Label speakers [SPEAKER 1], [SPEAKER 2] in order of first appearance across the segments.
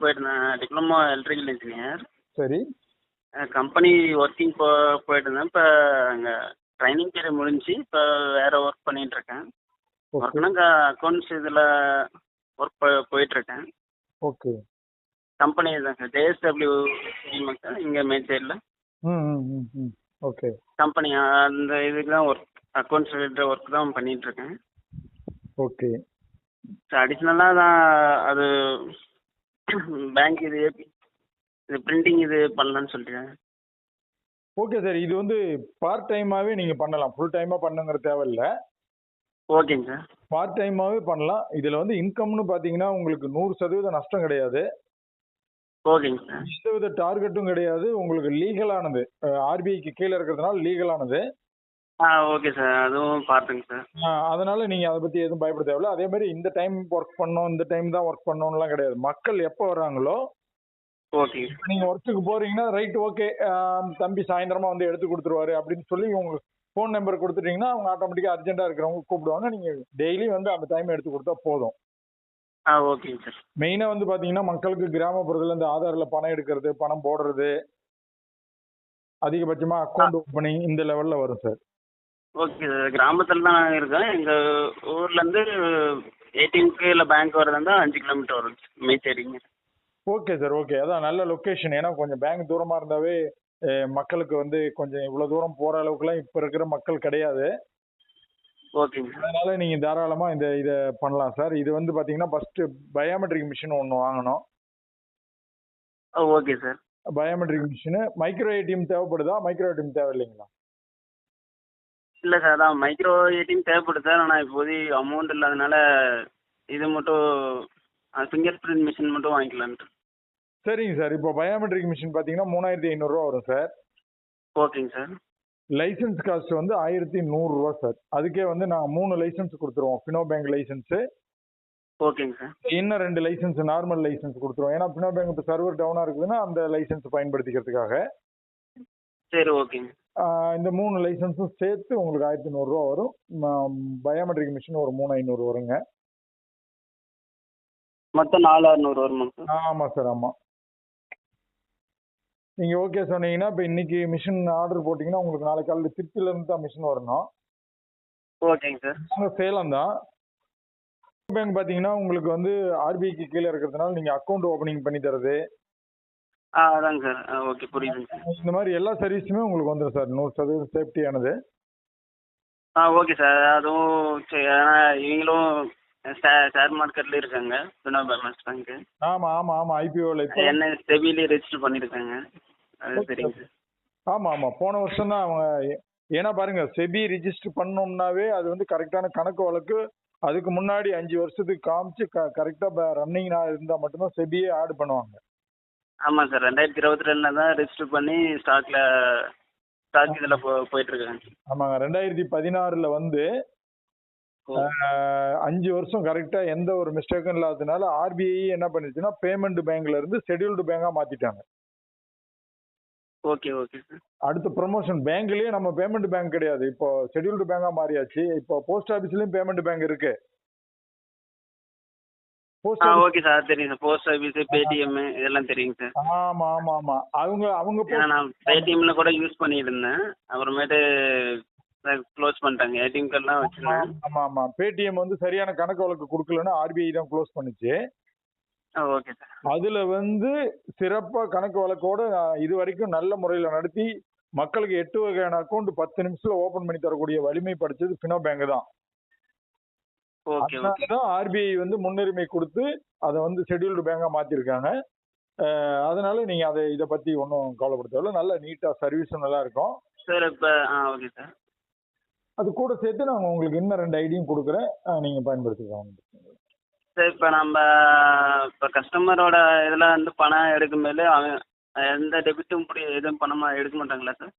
[SPEAKER 1] போயிட்டு இருந்தேன் diploma electrical engineer
[SPEAKER 2] சரி
[SPEAKER 1] கம்பெனி ஒர்க்கிங் போ போயிட்டு இருந்தேன் இப்போ அங்கே ட்ரைனிங் பீரியட் முடிஞ்சு இப்போ வேறு ஒர்க் பண்ணிட்டு இருக்கேன் ஒர்க்னா அக்கௌண்ட்ஸ் இதில் ஒர்க் போயிட்டுருக்கேன்.
[SPEAKER 2] ஓகே
[SPEAKER 1] கம்பெனி தான் sir J S W sir இங்கே மேச்சேரியில்
[SPEAKER 2] ம் ஓகே
[SPEAKER 1] கம்பெனி அந்த இதுக்கு தான் ஒர்க் அக்கௌண்ட்ஸ் ரிலேட்டட் ஒர்க் தான் பண்ணிட்டு இருக்கேன்
[SPEAKER 2] ஓகே
[SPEAKER 1] அடிஷ்னலாக தான் அது பேங்க் இது இது பிரிண்டிங் இது பண்ணலான்னு சொல்லிட்டு
[SPEAKER 2] ஓகே சார் இது வந்து பார்ட் டைமாகவே நீங்கள் பண்ணலாம். ஃபுல் டைமாக பண்ணுங்கிற தேவையில்ல.
[SPEAKER 1] ஓகேங்க சார்
[SPEAKER 2] பார்ட் டைமாகவே பண்ணலாம். இதில் வந்து இன்கம்னு பார்த்தீங்கன்னா உங்களுக்கு நூறு சதவீதம் நஷ்டம் கிடையாது.
[SPEAKER 1] ஓகேங்க சார்
[SPEAKER 2] எந்தவித டார்கெட்டும் கிடையாது. உங்களுக்கு லீகலானது ஆர்பிஐக்கு கீழே இருக்கிறதுனால லீகலானது
[SPEAKER 1] ஆ ஓகே சார் அதுவும் பார்த்துங்க சார்
[SPEAKER 2] அதனால நீங்கள் அதை பற்றி எதுவும் பயப்பட தேவையில்ல. அதே மாதிரி இந்த டைம் ஒர்க் பண்ணோம் இந்த டைம் தான் ஒர்க் பண்ணோம்லாம் கிடையாது. மக்கள் எப்போ வராங்களோ இப்ப நீங்க ஒர்க்குக்கு போறீங்கன்னா ரைட் ஓகே தம்பி சாயந்தரமா வந்து எடுத்து கொடுத்துருவாரு அப்படின்னு சொல்லி உங்க ஃபோன் நம்பர் கொடுத்துட்டீங்கன்னா அவங்க ஆட்டோமேட்டிக்கா அர்ஜென்ட்டா இருக்கிறவங்க கூப்பிடுவாங்க. நீங்க டெய்லி வந்து அந்த டைம் எடுத்து கொடுத்தா போதும்.
[SPEAKER 1] ஆ ஓகேங்க சார்
[SPEAKER 2] வந்து பாத்தீங்கன்னா மக்களுக்கு கிராமப்புறத்துல இந்த ஆதார்ல பணம் எடுக்கிறது பணம் போடுறது அதிகபட்சமா அக்கௌண்ட் ஓப்பனிங் இந்த லெவல்ல வரும் சார்
[SPEAKER 1] ஓகே சார் கிராமத்தில் தான் இருக்கேன். எங்கள் ஊர்லேருந்து ஏடிஎம்க்கு இல்லை பேங்க் வரதா இருந்தால் அஞ்சு கிலோமீட்டர் வரும் மேச்சேரிங்க.
[SPEAKER 2] ஓகே சார் ஓகே அதான் நல்ல லொகேஷன் ஏன்னா கொஞ்சம் பேங்க் தூரமா இருந்தாவே மக்களுக்கு வந்து கொஞ்சம் இவ்வளவு தூரம் போற அளவுக்குலாம் இப்ப இருக்கிற மக்கள் கிடையாது.
[SPEAKER 1] ஓகேங்க.
[SPEAKER 2] அதனால நீங்க தாராளமா இந்த இதை பண்ணலாம் சார் இது வந்து பாத்தீங்கன்னா ஃபர்ஸ்ட் பயோமெட்ரிக் மிஷின் ஒன்று வாங்கணும்.
[SPEAKER 1] Okay sir
[SPEAKER 2] biometric machine micro ATM தேவைப்படுதா? மைக்ரோ ஏடிஎம் தேவை இல்லைங்களா
[SPEAKER 1] இல்லை சார் அதான் மைக்ரோ ஏடிஎம் தேவைப்படுது சார் ஆனால் இப்போதைக்கு அமௌண்ட் இல்லாதனால இது மட்டும் ஃபிங்கர் பிரிண்ட் மிஷின் மட்டும் வாங்கிக்கலான்ட்டு
[SPEAKER 2] சரிங்க சார் இப்போ பயோமெட்ரிக் மிஷின் பார்த்தீங்கன்னா மூணாயிரத்தி ஐநூறுரூவா வரும் சார்
[SPEAKER 1] ஓகேங்க சார்
[SPEAKER 2] லைசன்ஸ் காஸ்ட் வந்து ஆயிரத்தி நூறுரூவா சார் அதுக்கே வந்து நாங்கள் மூணு லைசன்ஸ் கொடுத்துருவோம். ஃபினோ பேங்க் லைசன்ஸு
[SPEAKER 1] ஓகேங்க சார்
[SPEAKER 2] இன்னும் ரெண்டு லைசன்ஸ் நார்மல் லைசன்ஸ் கொடுத்துருவோம். ஏன்னா ஃபினோ பேங்க் இப்போ சர்வர் டவுனாக இருக்குதுன்னா அந்த லைசன்ஸ் பயன்படுத்திக்கிறதுக்காக.
[SPEAKER 1] சரி ஓகேங்க
[SPEAKER 2] இந்த மூணு லைசன்ஸும் சேர்த்து உங்களுக்கு ஆயிரத்தி நூறுரூவா வரும். பயோமெட்ரிக் மிஷின் ஒரு மூணு ஐநூறு வருங்க.
[SPEAKER 1] மொத்தம் நாலு அறுநூறு சார்?
[SPEAKER 2] ஆமாம் சார் ஆமாம் நீங்கள் ஓகே சொன்னீங்கன்னா இப்போ இன்னைக்கு மிஷின் ஆர்டர் போட்டிங்கன்னா உங்களுக்கு நாளைக்கு காலையில் திருச்சியிலேருந்து தான் மிஷின் வரணும்.
[SPEAKER 1] ஓகேங்க சார்.
[SPEAKER 2] நாங்கள் சேலம் தான். பேங்க் பார்த்தீங்கன்னா உங்களுக்கு வந்து ஆர்பிஐக்கு கீழே இருக்கிறதுனால நீங்கள் அக்கௌண்ட் ஓப்பனிங் பண்ணி தரது.
[SPEAKER 1] ஆ அதாங்க சார். ஆ ஓகே புரியுதுங்க சார்.
[SPEAKER 2] இந்த மாதிரி எல்லா சர்வீஸுமே உங்களுக்கு வந்துடும் சார். நூறு சதவீதம் சேஃப்டியானது.
[SPEAKER 1] ஆ ஓகே சார். அதுவும் சரி ஏன்னா இவங்களும் ஷேர் மார்க்கெட்டில் இருக்காங்க. வினோ பேமெண்ட்ஸ் பேங்க்கு.
[SPEAKER 2] ஆமாம் ஆமாம் ஆமாம் ஐபிஓவில் இப்போ
[SPEAKER 1] என்ன செபிலே ரெஜிஸ்டர் பண்ணியிருக்காங்க. அது சரிங்க சார்.
[SPEAKER 2] ஆமாம் ஆமாம் போன வருஷம் தான் அவங்க ஏன்னா பாருங்க செபி ரிஜிஸ்டர் பண்ணோம்னாவே அது வந்து கரெக்டான கணக்கு வழக்கு. அதுக்கு முன்னாடி அஞ்சு வருஷத்துக்கு காமிச்சு க கரெக்டாக ரன்னிங் இருந்தால் மட்டும்தான் செபியே ஆட் பண்ணுவாங்க.
[SPEAKER 1] ஆமாம் சார். ரெண்டாயிரத்தி இருபத்தி ரெண்டில் தான் ரெஜிஸ்டர் பண்ணி ஸ்டாக்கில் ஸ்டாக் இதில் போ போயிட்டுருக்காங்க.
[SPEAKER 2] ஆமாங்க. ரெண்டாயிரத்தி பதினாறில் வந்து அஞ்சு வருஷம் கரெக்டாக எந்த ஒரு மிஸ்டேக்கும் இல்லாததுனால ஆர்பிஐ என்ன பண்ணிருச்சுன்னா பேமெண்ட் பேங்க்ல இருந்து ஷெட்யூல்டு பேங்காக மாற்றிட்டாங்க
[SPEAKER 1] ஓகே ஓகே சார்.
[SPEAKER 2] அடுத்த ப்ரொமோஷன் பேங்க்லயே நம்ம பேமெண்ட் பேங்க் கிடையாது. இப்போ ஷெட்யூல்டு பேங்கா மாறியாச்சு. இப்போ போஸ்ட் ஆஃபீஸ்லயும் பேமெண்ட் பேங்க் இருக்கு.
[SPEAKER 1] ஓகே சார் தெரியும் சார் போஸ்ட் ஆஃபீஸு பேடிஎம் இதெல்லாம் தெரியுங்க சார்
[SPEAKER 2] ஆமா ஆமா ஆமா. அவங்க அவங்க
[SPEAKER 1] நான் பேடிஎம்ல கூட யூஸ் பண்ணிட்டு இருந்தேன் அப்புறமேட்டு க்ளோஸ் பண்ணிட்டாங்க. ஏடிஎம் கார்டெலாம் வச்சுருந்தேன்.
[SPEAKER 2] ஆமா ஆமா பேடிஎம் வந்து சரியான கணக்கு வழக்கு கொடுக்கலன்னா ஆர்பிஐ தான் க்ளோஸ் பண்ணுச்சு.
[SPEAKER 1] ஓகே சார்
[SPEAKER 2] அதுல வந்து சிறப்பா கணக்கு வழக்கோட இது வரைக்கும் நல்ல முறையில நடத்தி மக்களுக்கு எட்டு வகையான அக்கௌண்ட் பத்து நிமிஷத்துல ஓபன் பண்ணி தரக்கூடிய வலிமை படைச்சது ஃபினோ பேங்க் தான். அதனாலதான் ஆர்பிஐ வந்து முன்னுரிமை கொடுத்து அதை வந்து ஷெட்யூல்டு பேங்கா மாத்திருக்காங்க. அதனால நீங்க அதை இதை பத்தி ஒன்றும் கவலைப்பட தேவையில்ல நல்ல நீட்டா சர்வீஸும் நல்லா இருக்கும்.
[SPEAKER 1] சார் இப்போ ஆ ஓகே சார்
[SPEAKER 2] அது கூட சேர்த்து நாங்கள் உங்களுக்கு இன்னும் ரெண்டு ஐடியும் கொடுக்குறேன். நீங்க பயன்படுத்திக்கலாம்.
[SPEAKER 1] சார் இப்போ நம்ம இப்போ கஸ்டமரோட இதில் வந்து பணம் எடுக்கும்போது அவன் எந்த டெபிட்டும் இப்படி எதுவும் பணமா எடுக்க மாட்டாங்களா சார்?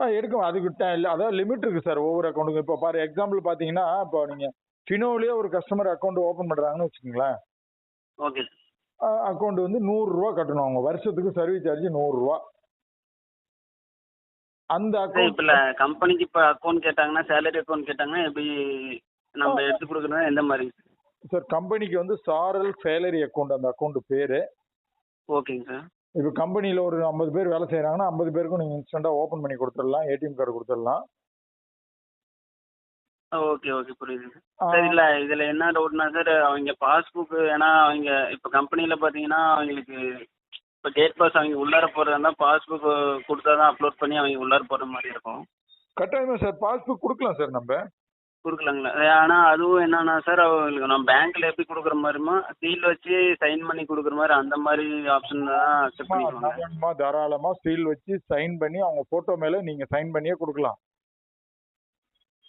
[SPEAKER 2] ஆ எடுக்கும் அதுக்கு அதாவது லிமிட் இருக்கு சார் ஒவ்வொரு அக்கௌண்ட்டுக்கும் இப்போ பாரு எக்ஸாம்பிள் பார்த்தீங்கன்னா இப்போ நீங்க ஃபினோலயே ஒரு கஸ்டமர் அக்கௌண்ட் ஓப்பன் பண்றாங்கன்னு வச்சுக்கோங்களேன்.
[SPEAKER 1] ஓகே
[SPEAKER 2] அக்கௌண்ட் வந்து நூறுரூவா கட்டணும் அவங்க. வருஷத்துக்கு சர்வீஸ் சார்ஜ் நூறுரூவா. அந்த
[SPEAKER 1] சார்
[SPEAKER 2] அக்கௌண்ட்
[SPEAKER 1] இப்போ கம்பெனிக்கு இப்போ அக்கௌண்ட் கேட்டாங்கன்னா சேலரி அக்கௌண்ட் கேட்டாங்கன்னா எப்படி நம்ம எடுத்து கொடுக்குறது எந்த மாதிரி?
[SPEAKER 2] சார் கம்பெனிக்கு வந்து சாரல் சேலரி அக்கௌண்ட் அந்த அக்கௌண்ட் பேரு.
[SPEAKER 1] ஓகேங்க சார்
[SPEAKER 2] இப்போ கம்பெனியில் ஒரு ஐம்பது பேர் வேலை செய்கிறாங்கன்னா ஐம்பது பேருக்கும் நீங்கள் இன்ஸ்டண்ட்டாக ஓப்பன் பண்ணி கொடுத்துடலாம் ஏடிஎம் கார்டு கொடுத்துடலாம்.
[SPEAKER 1] ஓகே ஓகே புரியுது. சார் இல்லை இதில் என்ன டவுட்னா சார் அவங்க பாஸ்புக்கு ஏன்னா அவங்க இப்போ கம்பெனியில் பார்த்தீங்கன்னா அவங்களுக்கு இப்போ கேட் பாஸ் அவங்க உள்ளார போகிறதா இருந்தால் பாஸ்புக் கொடுத்தா தான் அப்லோட் பண்ணி அவங்க உள்ளார போகிற மாதிரி இருக்கும்.
[SPEAKER 2] கட்டாயமா சார் பாஸ்புக் கொடுக்கலாம் சார் நம்ம.
[SPEAKER 1] கொடுக்கலாங்களா? ஆனால் அதுவும் என்னன்னா சார் அவங்களுக்கு நம்ம பேங்க்கில் எப்படி கொடுக்குற மாதிரிமா சீல் வச்சு சைன் பண்ணி கொடுக்குற மாதிரி அந்த மாதிரி ஆப்ஷன் தான் அக்செப்ட் பண்ணிக்குவாங்க
[SPEAKER 2] தாராளமா தாராளமா சீல் வச்சு சைன் பண்ணி அவங்க போட்டோ மேல நீங்க சைன் பண்ணியே கொடுக்கலாம்.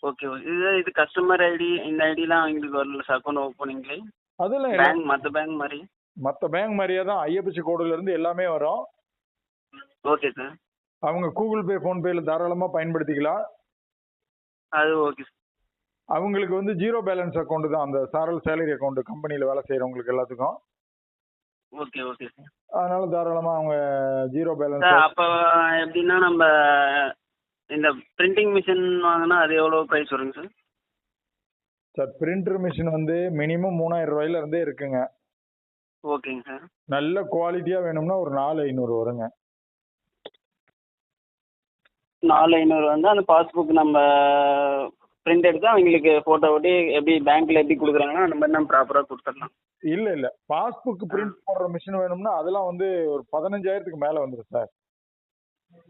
[SPEAKER 1] ஓகே இது இது கஸ்டமர் ஐடி இந்த ஐடிலாம் அவங்களுக்கு வரல சார் அக்கௌண்ட் ஓப்பனிங்க்கு
[SPEAKER 2] அதெல்லாம்
[SPEAKER 1] பேங்க் மற்ற பேங்க் மாதிரி?
[SPEAKER 2] மற்ற பேங்க் மாதிரியே தான் ஐஎஃப்எஸ்சி கோடுல இருந்து எல்லாமே வரும்.
[SPEAKER 1] ஓகே சார்
[SPEAKER 2] அவங்க கூகுள் பே ஃபோன் பேல தாராளமா பயன்படுத்திக்கலாம்.
[SPEAKER 1] அது ஓகே சார்
[SPEAKER 2] அவங்களுக்கு வந்து ஜீரோ பேலன்ஸ் அக்கௌண்ட் தான். அந்த சாரல் சேலரி அக்கௌண்ட் கம்பெனியில் வேலை செய்கிறவங்களுக்கு எல்லாத்துக்கும்.
[SPEAKER 1] ஓகே ஓகே சார்
[SPEAKER 2] அதனால தாராளமா அவங்க ஜீரோ பேலன்ஸ்
[SPEAKER 1] அப்போ எப்படின்னா நம்ம இந்த பிரிண்டிங் மிஷின் வாங்கினா அது எவ்வளோ ப்ரைஸ் வருங்க சார்
[SPEAKER 2] சார் பிரிண்டர் மிஷின் வந்து மினிமம் மூணாயிரம் ரூபாயில இருந்தே இருக்குங்க.
[SPEAKER 1] ஓகேங்க சார்
[SPEAKER 2] நல்ல குவாலிட்டியா வேணும்னா ஒரு நாலு ஐநூறு வருங்க.
[SPEAKER 1] நாலு ஐநூறு வந்து அந்த பாஸ்புக் நம்ம பிரிண்ட் எடுத்து அவங்களுக்கு ஃபோட்டோ ஒட்டி எப்படி பேங்க்கில் எப்படி கொடுக்குறாங்களோ அந்த மாதிரி நம்ம ப்ராப்பராக கொடுத்துடலாம்.
[SPEAKER 2] இல்ல இல்ல. பாஸ்புக் பிரிண்ட் போடுற மிஷின் வேணும்னா அதெல்லாம் வந்து ஒரு பதினஞ்சாயிரத்துக்கு மேல வந்துடும் சார்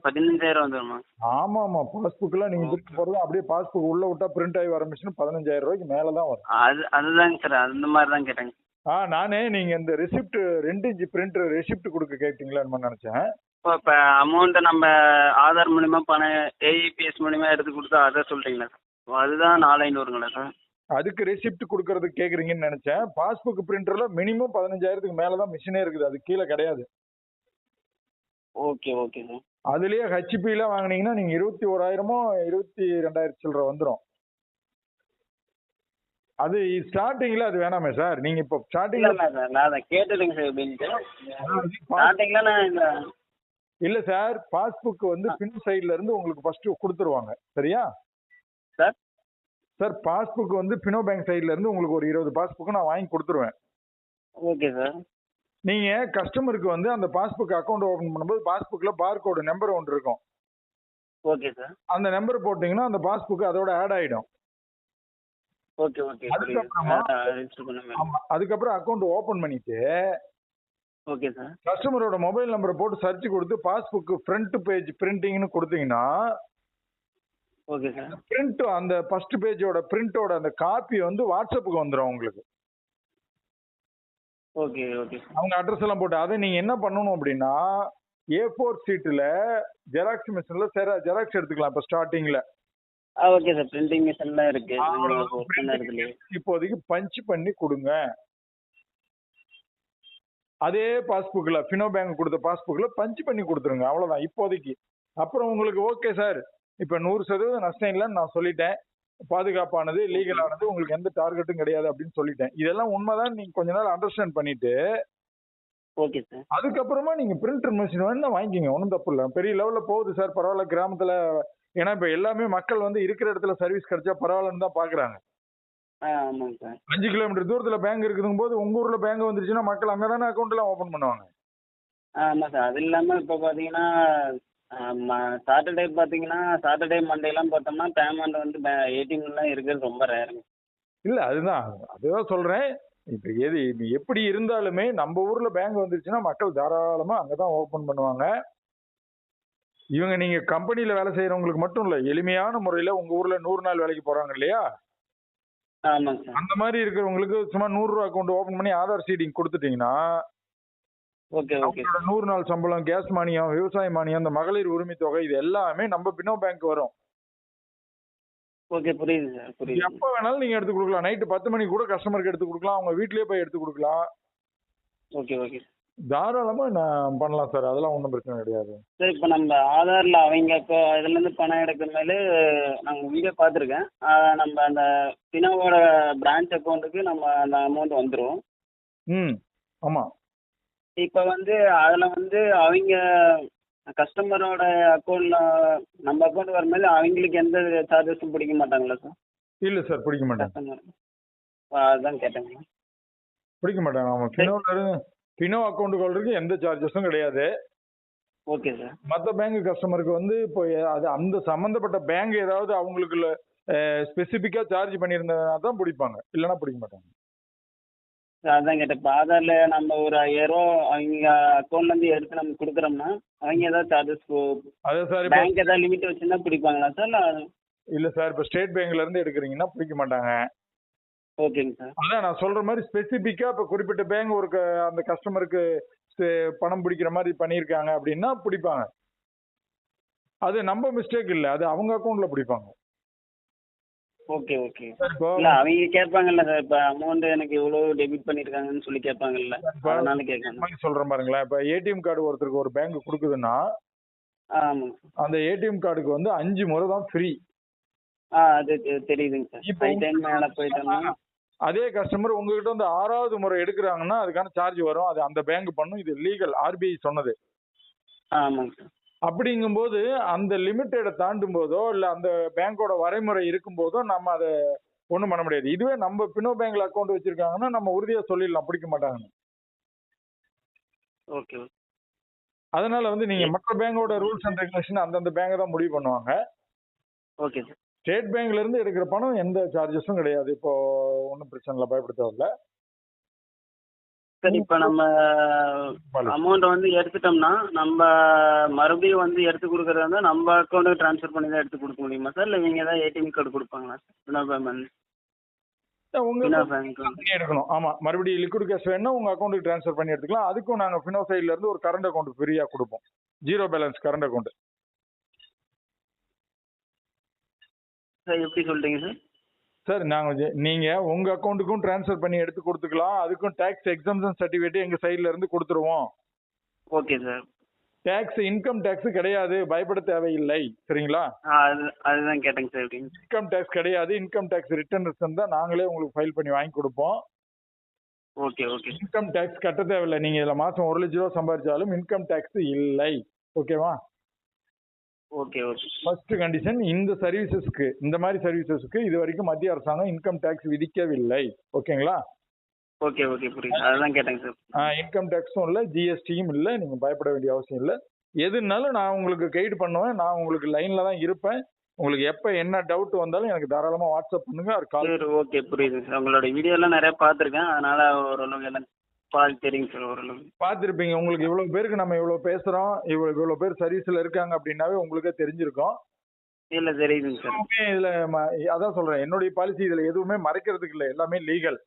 [SPEAKER 1] பதினஞ்சாயிரம் வந்துடுமா
[SPEAKER 2] ஆமா ஆமா பாஸ்புக்லாம் நீங்க பிரிண்ட் போடுறது அப்படியே பாஸ்புக் உள்ள விட்டா பிரிண்ட் ஆகி வர மிஷின் பதினஞ்சாயிரம் ரூபாய்க்கு மேல தான் வரும்.
[SPEAKER 1] அது அதுதாங்க சார் அந்த மாதிரி தான் கேட்டேங்க.
[SPEAKER 2] ஆ நானே நீங்க இந்த ரெசிப்ட் ரெண்டு இன்ச்சு பிரிண்ட் ரெசிப்ட் கொடுக்க கேட்டீங்களான்னு நினைச்சேன்.
[SPEAKER 1] இப்போ இப்போ அமௌண்ட்டை நம்ம ஆதார் மூலிமா பணம் ஏஇபிஎஸ் மூலிமா எடுத்து கொடுத்தா அதை சார் ஓ, அதுதான் நாலு ஐநூறுங்களா சார்
[SPEAKER 2] அதுக்கு ரெசிப்ட் கொடுக்கறதுக்கு கேக்குறீங்கன்னு நினைச்சேன். பாஸ்புக் பிரிண்டர்ல மினிமம் பதினஞ்சாயிரத்துக்கு மேல தான் மிஷினே இருக்குது. அது கீழே கிடையாது.
[SPEAKER 1] ஓகே ஓகே சார்
[SPEAKER 2] அதுலயே ஹெச்பில வாங்குனீங்கன்னா நீங்க இருபத்தி ஓராயிரமோ இருபத்தி ரெண்டாயிரம் சில்லற வந்துடும் அது ஸ்டார்டிங்ல அது வேணாமே சார் நீங்க இப்போ ஸ்டார்டிங்ல
[SPEAKER 1] சார் நான் அதை கேட்டதுங்க சார் எப்படின்ட்டு ஸ்டார்டிங்கில் நான் இந்த
[SPEAKER 2] இல்ல சார் பாஸ்புக் வந்து பின் சைடுல இருந்து உங்களுக்கு ஃபர்ஸ்ட் கொடுத்துருவாங்க. சரியா?
[SPEAKER 1] சார்
[SPEAKER 2] சார் பாஸ்புக் வந்து பினோ பேங்க் சைடுல இருந்து உங்களுக்கு ஒரு இருபது பாஸ்புக் நான் வாங்கி கொடுத்துருவேன்.
[SPEAKER 1] ஓகே சார்
[SPEAKER 2] நீங்க கஸ்டமருக்கு வந்து அந்த பாஸ்புக் அக்கௌண்ட் ஓபன் பண்ணும்போது பாஸ்புக்ல பார்கோடு நம்பர் ஒன்று இருக்கும்.
[SPEAKER 1] ஓகே சார்
[SPEAKER 2] அந்த நம்பர் போட்டீங்கன்னா அந்த பாஸ்புக் அதோட ஆட் ஆயிடும்.
[SPEAKER 1] ஓகே ஓகே
[SPEAKER 2] அதுக்கப்புறமா- அதுக்கப்புறம் அக்கௌண்ட் ஓபன் பண்ணிட்டு
[SPEAKER 1] ஓகே சார்
[SPEAKER 2] கஸ்டமரோட மொபைல் நம்பரை போட்டு சர்ச் கொடுத்து பாஸ்புக் ஃப்ரண்ட் பேஜ் பிரிண்டிங்னு கொடுத்தீங்கன்னா
[SPEAKER 1] ஓகே சார்
[SPEAKER 2] பிரிண்ட் அந்த ஃபர்ஸ்ட் பேஜோட பிரிண்டோட அந்த காப்பி வந்து வாட்ஸ்அப்புக்கு வந்துடும் உங்களுக்கு.
[SPEAKER 1] Okay okay.
[SPEAKER 2] அவங்க அட்ரஸ் எல்லாம் போட்டு அதை நீங்க என்ன பண்ணணும் அப்படின்னா ஏ ஃபோர் சீட்டில் ஜெராக்ஸ் மிஷினில் ஜெராக்ஸ் எடுத்துக்கலாம் இப்போ ஸ்டார்டிங்கில்
[SPEAKER 1] ஆ ஓகே சார். பிரிண்டிங் மிஷின்லாம் இருக்கு.
[SPEAKER 2] இப்போதைக்கு பஞ்ச் பண்ணி கொடுங்க. அதே பாஸ்புக்கில் ஃபினோ பேங்க் கொடுத்த பாஸ்புக்கில் பஞ்ச் பண்ணி கொடுத்துருங்க. அவ்வளோதான் இப்போதைக்கு. அப்புறம் உங்களுக்கு ஓகே சார் இப்போ நூறு சதவீதம் நஷ்டம் இல்லைன்னு நான் சொல்லிட்டேன். பாதுகாப்பானது லீகலானது உங்களுக்கு எந்த டார்கெட்டும் கிடையாது அப்படின்னு சொல்லிட்டேன். இதெல்லாம் உண்மைதான் நீங்க கொஞ்ச நாள் அண்டர்ஸ்டாண்ட் பண்ணிட்டு
[SPEAKER 1] ஓகே சார்
[SPEAKER 2] அதுக்கப்புறமா நீங்க பிரிண்டர் மிஷின் வேணா வாங்கிக்கிங்க. ஒன்றும் தப்பு இல்லை. பெரிய லெவல்ல போகுது சார் பரவாயில்ல கிராமத்துல ஏன்னா இப்ப எல்லாமே மக்கள் வந்து இருக்கிற இடத்துல சர்வீஸ் கிடைச்சா பரவாயில்லன்னு தான் பாக்குறாங்க. அஞ்சு கிலோமீட்டர் தூரத்துல பேங்க் இருக்குதுங்க போது உங்க ஊர்ல பேங்க் வந்துருச்சுன்னா மக்கள் அங்கே தானே அக்கௌண்ட் எல்லாம் ஓப்பன் பண்ணுவாங்க.
[SPEAKER 1] ஆ ஆமாம் சார் அது இல்லாமல் இப்போ பார்த்தீங்கன்னா சாட்டர்டே பார்த்தீங்கன்னா சாட்டர்டே மண்டேலாம் பார்த்தோம்னா பேமெண்ட் வந்து ஏடிஎம்லாம் இருக்கிறது ரொம்ப ரேருங்க
[SPEAKER 2] இல்ல அதுதான். அதுதான் சொல்றேன். இப்ப எது எப்படி இருந்தாலுமே நம்ம ஊர்ல பேங்க் வந்துருச்சுன்னா மக்கள் தாராளமா அங்கதான் ஓபன் பண்ணுவாங்க. இவங்க நீங்க கம்பெனில வேலை செய்யறவங்களுக்கு மட்டும் இல்ல எளிமையான முறையில உங்க ஊர்ல நூறு நாள் வேலைக்கு போறாங்க இல்லையா?
[SPEAKER 1] ஆமாங்க சார்.
[SPEAKER 2] அந்த மாதிரி இருக்கிறவங்களுக்கு சும்மா நூறு ரூபா அக்கௌண்ட் ஓபன் பண்ணி ஆதார் சீடிங் கொடுத்துட்டீங்கன்னா அவங்களோட நூறு நாள் சம்பளம் கேஸ் மானியம் விவசாய மானியம் இந்த மகளிர் உரிமை தொகை இது எல்லாமே நம்ம பினோ பேங்க் வரும்.
[SPEAKER 1] ஓகே புரியுது சார் புரியுது.
[SPEAKER 2] எப்ப வேணாலும் நீங்க எடுத்து கொடுக்கலாம். நைட்டு பத்து மணிக்கு கூட கஸ்டமருக்கு எடுத்து கொடுக்கலாம். அவங்க வீட்லயே போய் எடுத்து கொடுக்கலாம்.
[SPEAKER 1] Okay okay.
[SPEAKER 2] தாராளமா நான் பண்ணலாம் சார். அதெல்லாம் ஒன்றும் பிரச்சனை கிடையாது.
[SPEAKER 1] சார் இப்போ நம்ம ஆதாரில் அவங்க இப்போ இதுலேருந்து பணம் எடுக்கிற மேலே நாங்கள் வீடியோ பார்த்துருக்கேன். நம்ம அந்த பினோவோட பிரான்ச் அக்கௌண்ட்டுக்கு நம்ம அந்த அமௌண்ட் வந்துடும்
[SPEAKER 2] ம் ஆமா.
[SPEAKER 1] இப்போ வந்து அதில் வந்து அவங்க கஸ்டமரோட அக்கௌண்ட்டில் நம்ம அக்கௌண்ட் வர மேலே அவங்களுக்கு எந்த சார்ஜஸும் பிடிக்க மாட்டாங்களா சார்
[SPEAKER 2] இல்ல சார் பிடிக்க மாட்டேன்
[SPEAKER 1] கஸ்டமர் அதுதான் கேட்டேங்க
[SPEAKER 2] பிடிக்க மாட்டாங்க. ஃபினோல இருந்து ஃபினோ அக்கௌண்ட் ஹோல்டருக்கு எந்த சார்ஜஸும் கிடையாது.
[SPEAKER 1] ஓகே சார்
[SPEAKER 2] மற்ற பேங்க் கஸ்டமருக்கு வந்து இப்போ அது அந்த சம்மந்தப்பட்ட பேங்க் ஏதாவது அவங்களுக்கு ஸ்பெசிஃபிக்காக சார்ஜ் பண்ணியிருந்தா தான் பிடிப்பாங்க. இல்லைன்னா பிடிக்க மாட்டாங்க.
[SPEAKER 1] அதான் கேட்டேன். இப்போ ஆதாரில் நம்ம ஒரு ஐயாயிரம் அவங்க அக்கௌண்ட்லேருந்து எடுத்து நம்ம கொடுக்குறோம்னா அவங்க ஏதாவது சார்ஜஸ்
[SPEAKER 2] அதே சார் இப்போ
[SPEAKER 1] பேங்க் ஏதாவது லிமிட் வச்சுருந்தா பிடிப்பாங்களா சார் இல்லை
[SPEAKER 2] இல்லை சார் இப்போ ஸ்டேட் பேங்க்ல இருந்து எடுக்கிறீங்கன்னா பிடிக்க மாட்டாங்க.
[SPEAKER 1] ஓகேங்க சார்
[SPEAKER 2] அதான் நான் சொல்ற மாதிரி ஸ்பெசிஃபிக்காக இப்போ குறிப்பிட்ட பேங்க் ஒரு அந்த கஸ்டமருக்கு பணம் பிடிக்கிற மாதிரி பண்ணியிருக்காங்க அப்படின்னா பிடிப்பாங்க. அது நம்ம மிஸ்டேக் இல்லை. அது அவங்க அக்கௌண்ட்ல பிடிப்பாங்க.
[SPEAKER 1] ஓகே ஓகே இல்லை அவங்க கேட்பாங்கல்ல சார் இப்போ அமௌண்ட் எனக்கு இவ்வளோ டெபிட் பண்ணியிருக்காங்கன்னு சொல்லி கேட்பாங்கல்ல. அதனால
[SPEAKER 2] மாதிரி சொல்றேன் பாருங்களேன். இப்போ ஏடிஎம் கார்டு ஒருத்தருக்கு ஒரு பேங்க் கொடுக்குதுன்னா அந்த ஏடிஎம் கார்டுக்கு வந்து அஞ்சு முறை தான் ஃப்ரீ
[SPEAKER 1] ஆ அது தெரியுதுங்க சார்
[SPEAKER 2] இப்போ
[SPEAKER 1] டைம் மேலே போயிட்டோம்னா.
[SPEAKER 2] அதே கஸ்டமர் உங்ககிட்ட வந்து ஆறாவது முறை எடுக்கிறாங்கன்னா அதுக்கான சார்ஜ் வரும். அது அந்த பேங்க் பண்ணும். இது லீகல் ஆர்பிஐ சொன்னது.
[SPEAKER 1] ஆமாங்க சார்
[SPEAKER 2] அப்படிங்கும்போது அந்த லிமிட்டடை தாண்டும் போதோ இல்லை அந்த பேங்கோட வரைமுறை இருக்கும்போதோ நம்ம அதை ஒன்றும் பண்ண முடியாது. இதுவே நம்ம பினோ பேங்க்ல அக்கௌண்ட் வச்சிருக்காங்கன்னா நம்ம உறுதியாக சொல்லிடலாம். பிடிக்க மாட்டாங்கன்னு
[SPEAKER 1] ஓகே.
[SPEAKER 2] அதனால வந்து நீங்க மற்ற பேங்கோட ரூல்ஸ் அண்ட் ரெகுலேஷன் அந்தந்த பேங்க் தான் முடிவு பண்ணுவாங்க.
[SPEAKER 1] ஓகே.
[SPEAKER 2] ஸ்டேட் பேங்க்ல இருந்து எடுக்கிற பணம் எந்த சார்ஜஸும் கிடையாது. இப்போ ஒன்றும் பிரச்சனை இல்லை பயப்பட தேவையில்ல
[SPEAKER 1] சார் இப்போ நம்ம
[SPEAKER 2] பாலு.
[SPEAKER 1] அமௌண்ட்டை வந்து எடுத்துட்டோம்னா நம்ம மறுபடியும் வந்து எடுத்து கொடுக்குறதா இருந்தால் நம்ம அக்கௌண்ட்டுக்கு ட்ரான்ஸ்ஃபர் பண்ணி தான் எடுத்து கொடுக்க முடியுமா சார்? இல்லை இவங்க ஏதாவது ஏடிஎம் கார்டு கொடுப்பாங்களா சார்? Fino payment.
[SPEAKER 2] உங்க
[SPEAKER 1] பினா பேங்க்
[SPEAKER 2] பண்ணி எடுக்கணும். ஆமா மறுபடியும் லிக்விட் கேஷ் வேணும்னா உங்க அக்கௌண்ட்டுக்கு ட்ரான்ஸ்ஃபர் பண்ணி எடுத்துக்கலாம். அதுக்கும் நாங்க ஃபினோ சைட்ல இருந்து ஒரு கரண்ட் அக்கௌண்ட் ஃப்ரீயா கொடுப்போம். Zero balance current account
[SPEAKER 1] sir எப்படி சொல்லிட்டீங்க சார்?
[SPEAKER 2] சார் நாங்க ஜெ- நீங்க உங்க அக்கௌண்ட்டுக்கும் ட்ரான்ஸ்ஃபர் பண்ணி எடுத்து கொடுத்துக்கலாம். அதுக்கும் டேக்ஸ் எக்ஸாம்ஷன் சர்டிஃபிகேட் எங்க சைட்ல இருந்து கொடுத்துருவோம்.
[SPEAKER 1] Okay sir
[SPEAKER 2] tax income tax கிடையாது. பயப்பட தேவையில்லை. சரிங்களா?
[SPEAKER 1] அதுதான் கேட்டேங்க சார்
[SPEAKER 2] இன்கம் டேக்ஸ் கிடையாது. இன்கம் டேக்ஸ் ரிட்டர்ன் தான் நாங்களே உங்களுக்கு ஃபைல் பண்ணி வாங்கி கொடுப்போம்.
[SPEAKER 1] ஓகே ஓகே
[SPEAKER 2] இன்கம் டேக்ஸ் கட்ட தேவையில்லை. நீங்க இதுல மாசம் ஒரு லட்ச ரூபா சம்பாதிச்சாலும் இன்கம் டேக்ஸ் இல்லை. ஓகேவா
[SPEAKER 1] ஓகே ஓகே
[SPEAKER 2] ஃபர்ஸ்ட் கண்டிஷன் இந்த சர்வீசஸ்க்கு இந்த மாதிரி சர்வீசஸ்க்கு இது வரைக்கும் மத்திய அரசாங்கம் இன்கம் டேக்ஸ் விதிக்கவில்லை. ஓகேங்களா
[SPEAKER 1] ஓகே ஓகே புரியுது. அதுதான் கேட்டேங்க சார்
[SPEAKER 2] இன்கம் டேக்ஸும் இல்லை ஜிஎஸ்டியும் இல்லை நீங்க பயப்பட வேண்டிய அவசியம் இல்லை. எதுனாலும் நான் உங்களுக்கு கைடு பண்ணுவேன். நான் உங்களுக்கு லைன்ல தான் இருப்பேன். உங்களுக்கு எப்போ என்ன டவுட் வந்தாலும் எனக்கு தாராளமாக வாட்ஸ்அப் பண்ணுங்க அது கால்
[SPEAKER 1] ஓகே புரியுது சார் உங்களோட வீடியோலாம் நிறைய பார்த்துருக்கேன். அதனால ஓரளவுக்கு எல்லாம் பால் சார்
[SPEAKER 2] பார்த்துருப்பீங்க. உங்களுக்கு இவ்வளோ பேருக்கு நம்ம இவ்வளோ பேசுகிறோம் இவ்வளோ இவ்வளோ பேர் சர்வீஸில் இருக்காங்க அப்படின்னாவே உங்களுக்கே தெரிஞ்சிருக்கும்.
[SPEAKER 1] இல்லை தெரியுதுங்க சார்.
[SPEAKER 2] எதுவுமே இதுல ம- அதான் சொல்றேன். என்னுடைய பாலிசி இதுல எதுவுமே மறைக்கிறதுக்கு இல்லை. எல்லாமே லீகல்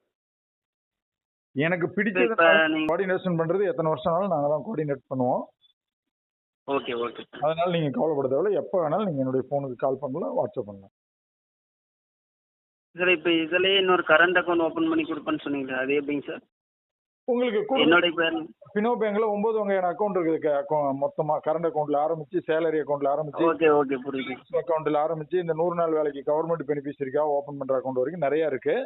[SPEAKER 2] எனக்கு பிடிச்சது
[SPEAKER 1] இப்போ
[SPEAKER 2] கோஆர்டினேஷன் பண்றது எத்தனை வருஷம்னாலும் நாங்க தான் கோஆர்டினேட் பண்ணுவோம்.
[SPEAKER 1] Okay okay sir.
[SPEAKER 2] அதனால நீங்க கவலைப்பட தேவையில்ல. எப்போ வேணாலும் நீங்க என்னுடைய ஃபோனுக்கு கால் பண்ணலாம் வாட்ஸ்அப் பண்ணலாம்.
[SPEAKER 1] சார் இப்போ இதுலயே இன்னொரு கரண்ட் அக்கௌண்ட் ஓப்பன் பண்ணி கொடுப்பேன்னு சொன்னீங்க அது எப்படிங்க சார்?
[SPEAKER 2] உங்களுக்கு
[SPEAKER 1] என்னுடைய பேர்
[SPEAKER 2] பினோ பேங்க்ல ஒன்பது வகையான அக்கௌண்ட் இருக்குது மொத்தமா கரண்ட் அக்கௌண்ட்ல ஆரம்பிச்சு சேலரி அக்கௌண்ட்ல ஆரம்பிச்சு
[SPEAKER 1] ஓகே ஓகே புரியுது.
[SPEAKER 2] அக்கௌண்ட்ல ஆரம்பிச்சு இந்த நூறு நாள் வேலைக்கு கவர்மெண்ட் பெனிஃபிஷரிக்காக ஓபன் பண்ற அக்கௌண்ட் வரைக்கும் நிறைய இருக்கு.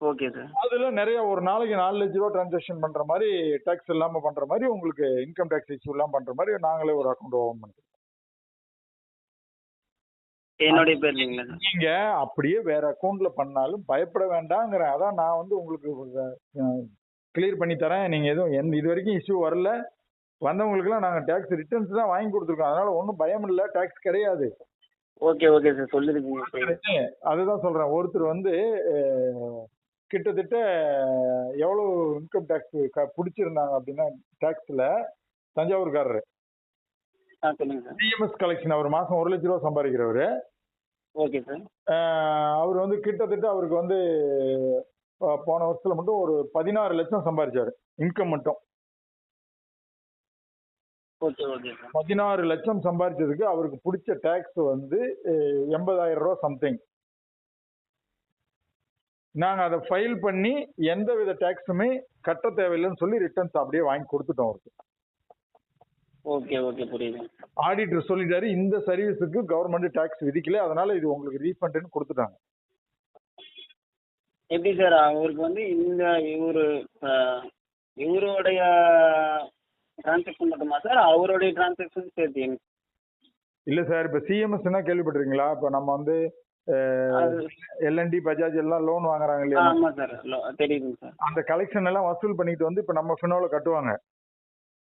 [SPEAKER 1] ஓகே சார்
[SPEAKER 2] அதுல நிறைய ஒரு நாளைக்கு நாலு லட்ச ரூபா டிரான்சாக்ஷன் பண்ற மாதிரி டாக்ஸ் இல்லாம பண்ற மாதிரி உங்களுக்கு இன்கம் டாக்ஸ் இஷ்யூ இல்லாம பண்ற மாதிரி நாங்களே ஒரு அக்கௌண்ட் ஓபன் பண்ணுறோம்
[SPEAKER 1] என்னுடைய பேர்
[SPEAKER 2] நீங்க அப்படியே வேற அக்கௌண்ட்ல பண்ணாலும் பயப்பட வேண்டாங்கிறேன் அதான் நான் வந்து உங்களுக்கு கிளியர் பண்ணி தரேன். நீங்க எதுவும் எந்த இது வரைக்கும் இஷ்யூ வரல. வந்தவங்களுக்குலாம் நாங்க டாக்ஸ் ரிட்டர்ன்ஸ் தான் வாங்கி கொடுத்துருக்கோம். அதனால ஒன்றும் பயம் இல்லை. டாக்ஸ் கிடையாது.
[SPEAKER 1] ஓகே ஓகே சார் சொல்லிருக்கீங்க
[SPEAKER 2] அதுதான் சொல்றேன். ஒருத்தர் வந்து கிட்டத்தட்ட எவ்வளவு இன்கம் டாக்ஸ் பிடிச்சிருந்தாங்க அப்படின்னா டாக்ஸ்ல தஞ்சாவூர்காரரு. டிஎம்எஸ் கலெக்ஷன் அவர் மாசம் ஒரு லட்ச ரூபா சம்பாதிக்கிறவர்.
[SPEAKER 1] ஓகே சார்
[SPEAKER 2] அவர் வந்து கிட்டத்தட்ட அவருக்கு வந்து போன வருஷத்துல மட்டும் ஒரு பதினாறு லட்சம் சம்பாதிச்சாரு இன்கம் மட்டும். பதினாறு லட்சம் சம்பாதிச்சதுக்கு அவருக்கு பிடிச்ச டேக்ஸ் வந்து எண்பதாயிரம் ரூபா சம்திங் நாங்க அதை ஃபைல் பண்ணி எந்த வித டேக்ஸுமே கட்ட தேவையில்லைன்னு சொல்லி ரிட்டர்ன்ஸ் அப்படியே வாங்கி கொடுத்துட்டோம் அவருக்கு.
[SPEAKER 1] ஓகே ஓகே புரியுது.
[SPEAKER 2] ஆடிட்டர் சொல்லிட்டாரு இந்த சர்வீஸுக்கு கவர்மெண்ட் டேக்ஸ் விதிக்கல அதனால இது உங்களுக்கு ரீஃபண்ட்னு கொடுத்துட்டாங்க.
[SPEAKER 1] எப்படி சார் அவருக்கு வந்து இந்த இவரு இவருடைய டிரான்சாக்ஷன் மட்டுமா சார் அவருடைய டிரான்சாக்ஷன் சேர்த்து
[SPEAKER 2] இல்ல சார் இப்ப சிஎம்எஸ் என்ன கேள்விப்பட்டிருக்கீங்களா? இப்ப நம்ம வந்து எல்என்டி பஜாஜ் எல்லாம் லோன் வாங்குறாங்க இல்லையா?
[SPEAKER 1] ஆமாம் சார் தெரியுதுங்க சார்
[SPEAKER 2] அந்த கலெக்ஷன் எல்லாம் வசூல் பண்ணிட்டு வந்து இப்போ நம்ம ஃபினோல கட்டுவாங்க.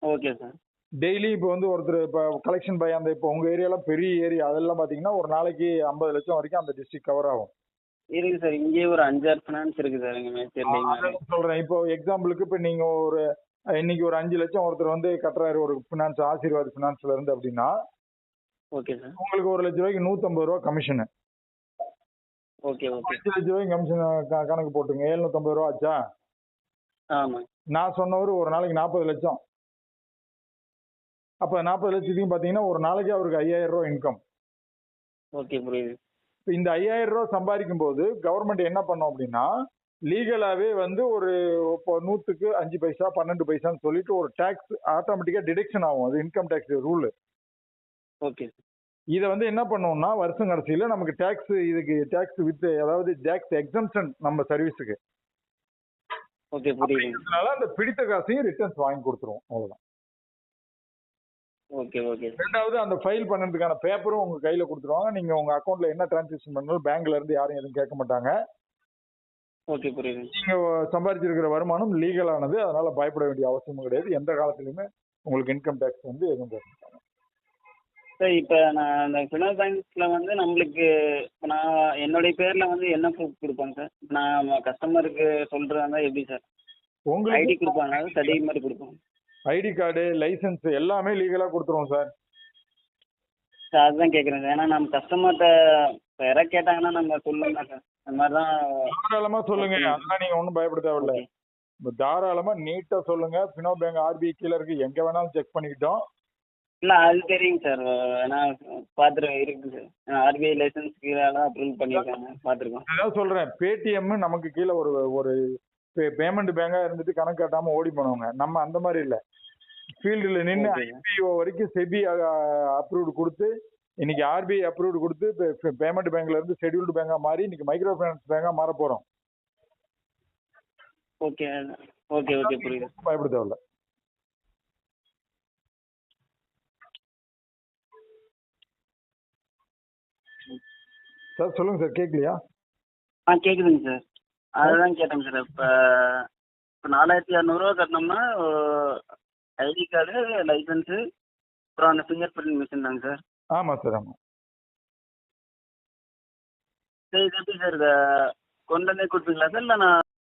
[SPEAKER 1] ஓகே சார்
[SPEAKER 2] டெய்லி இப்போ வந்து ஒருத்தர் இப்போ கலெக்ஷன் பை அந்த இப்போ உங்க ஏரியாலாம் பெரிய ஏரியா அதெல்லாம் பார்த்தீங்கன்னா ஒரு நாளைக்கு ஐம்பது லட்சம் வரைக்கும் அந்த டிஸ்ட்ரிக்ட் கவர் ஆகும்.
[SPEAKER 1] இருக்கு சார் இங்கேயே ஒரு அஞ்சாறு ஃபினான்ஸ் இருக்கு சார் மேச்சேரியில்
[SPEAKER 2] அதான் சொல்றேன். இப்போ எக்ஸாம்பிளுக்கு இப்போ நீங்க ஒரு இன்னைக்கு ஒரு அஞ்சு லட்சம் ஒருத்தர் வந்து கட்டுறாரு ஒரு ஃபினான்ஸ் ஆசீர்வாத் ஃபினான்ஸ்ல இருந்து அப்படின்னா
[SPEAKER 1] ஓகே சார்
[SPEAKER 2] உங்களுக்கு ஒரு லட்ச ரூபாய்க்கு நூத்தம்பது ரூபா கமிஷனு
[SPEAKER 1] ஓகே ஓகே
[SPEAKER 2] அஞ்சு லட்ச ரூபாய்க்கு கமிஷன் கணக்கு போட்டுங்க. எழுநூத்தம்பது ரூபா ஆச்சா?
[SPEAKER 1] ஆமாம்
[SPEAKER 2] நான் சொன்னவர் ஒரு நாளைக்கு நாற்பது லட்சம். அப்போ நாற்பது லட்சத்துக்கும் பார்த்தீங்கன்னா ஒரு நாளைக்கு அவருக்கு ஐயாயிரம் ரூபா இன்கம்
[SPEAKER 1] ஓகே புரியுது.
[SPEAKER 2] இந்த ஐயாயிரம் ரூபா சம்பாதிக்கும் போது கவர்மெண்ட் என்ன பண்ணும் அப்படின்னா லீகலாவே வந்து ஒரு இப்போ நூற்றுக்கு அஞ்சு பைசா பன்னெண்டு பைசான்னு சொல்லிட்டு ஒரு டேக்ஸ் ஆட்டோமேட்டிக்காக டிடெக்ஷன் ஆகும். அது இன்கம் டேக்ஸ் ரூல்
[SPEAKER 1] ஓகே
[SPEAKER 2] இதை வந்து என்ன பண்ணுவோம்னா வருஷம் கடைசியில் நமக்கு டேக்ஸ் இதுக்கு டேக்ஸ் வித் அதாவது டேக்ஸ் எக்ஸம்ஷன் நம்ம சர்வீஸுக்கு
[SPEAKER 1] ஓகே
[SPEAKER 2] அதனால அந்த பிடித்த காசையும் ரிட்டர்ன்ஸ் வாங்கி கொடுத்துருவோம் அவ்வளோதான்
[SPEAKER 1] ஓகே ஓகே.
[SPEAKER 2] ரெண்டாவது அந்த ஃபைல் பண்ணதுக்கான பேப்பரும் உங்க கையில கொடுத்துருவாங்க. நீங்க உங்க அக்கௌண்ட்ல என்ன டிரான்சாக்ஷன் பண்ணாலும் பேங்க்ல இருந்து யாரும் எதுவும் கேட்க மாட்டாங்க.
[SPEAKER 1] ஓகே புரியுது.
[SPEAKER 2] நீங்க சம்பாதிச்சிருக்கிற வருமானம் லீகலானது அதனால பயப்பட வேண்டிய அவசியமும் கிடையாது. எந்த காலத்துலயுமே உங்களுக்கு இன்கம் டேக்ஸ் வந்து எதுவும் மாட்டாங்க.
[SPEAKER 1] சார் இப்போ நான் அந்த ஃபினான்ஸ் பேங்க்ஸில் வந்து நம்மளுக்கு இப்போ நான் என்னுடைய பேரில் வந்து என்ன ப்ரூஃப் கொடுப்பாங்க சார் நான் கஸ்டமருக்கு சொல்கிறதா இருந்தால் எப்படி சார் ஐடி
[SPEAKER 2] உங்களுக்கு
[SPEAKER 1] கொடுப்பாங்க சர்டிஃபிகேட் மாதிரி கொடுப்பாங்க
[SPEAKER 2] ஐடி கார்டு லைசென்ஸ் எல்லாமே லீகலா கொடுத்துருவோம் சார்.
[SPEAKER 1] சார் அதுதான் கேட்குறேன் சார். ஏன்னா நம்ம கஸ்டமர்கிட்ட இப்போ யாராவது கேட்டாங்கன்னா நம்ம சொல்லணும் சார். அந்த மாதிரி தான்
[SPEAKER 2] சொல்லுங்க. அதெல்லாம் நீங்க ஒன்றும் பயப்பட தேவையில்ல. தாராளமா நீட்டா சொல்லுங்க. பினோ பேங்க் ஆர்பிஐ கீழ இருக்கு. எங்க வேணாலும் செக் பண்ணிக்கிட்டோம்.
[SPEAKER 1] இல்லை அது தெரியுங்க சார். ஏன்னா பார்த்துருக்கேன் இருக்குது sir. R B I licence கீழே அப்ரூவல் பண்ணியிருக்காங்க. பார்த்துருக்கோம்.
[SPEAKER 2] அதான் சொல்றேன். பேடிஎம் நமக்கு கீழே ஒரு ஒரு பேமெண்ட் பேங்கா இருந்துட்டு கணக்கு காட்டாம ஓடி போனவங்க. நம்ம அந்த மாதிரி இல்ல. ஃபீல்டுல நின்று. ஐபிஓ வரைக்கும் செபி அப்ரூவ்டு கொடுத்து இன்னைக்கு ஆர்பிஐ அப்ரூவ்டு கொடுத்து பேமெண்ட் பேங்க்ல இருந்து ஷெட்யூல்டு பேங்கா மாறி இன்னைக்கு மைக்ரோ ஃபைனான்ஸ் பேங்கா மாற போறோம்.
[SPEAKER 1] ஓகே ஓகே ஓகே புரியுது.
[SPEAKER 2] பயப்பட தேவையில்ல சார் சொல்லுங்க சார் கேட்கலையா?
[SPEAKER 1] ஆ கேட்குதுங்க சார். அதுதான் கேட்டேங்க சார். இப்போ இப்போ நாலாயிரத்தி இரநூறுவா கட்டினோம்னா ஐடி கார்டு லைசன்ஸு அப்புறம் அந்த ஃபிங்கர் பிரிண்ட் மிஷின் தாங்க சார்.
[SPEAKER 2] ஆமா சார் ஆமா.
[SPEAKER 1] சரி இது எப்படி சார் இதை கொண்டு வந்தே கொடுப்பீங்களா சார் இல்லை நான்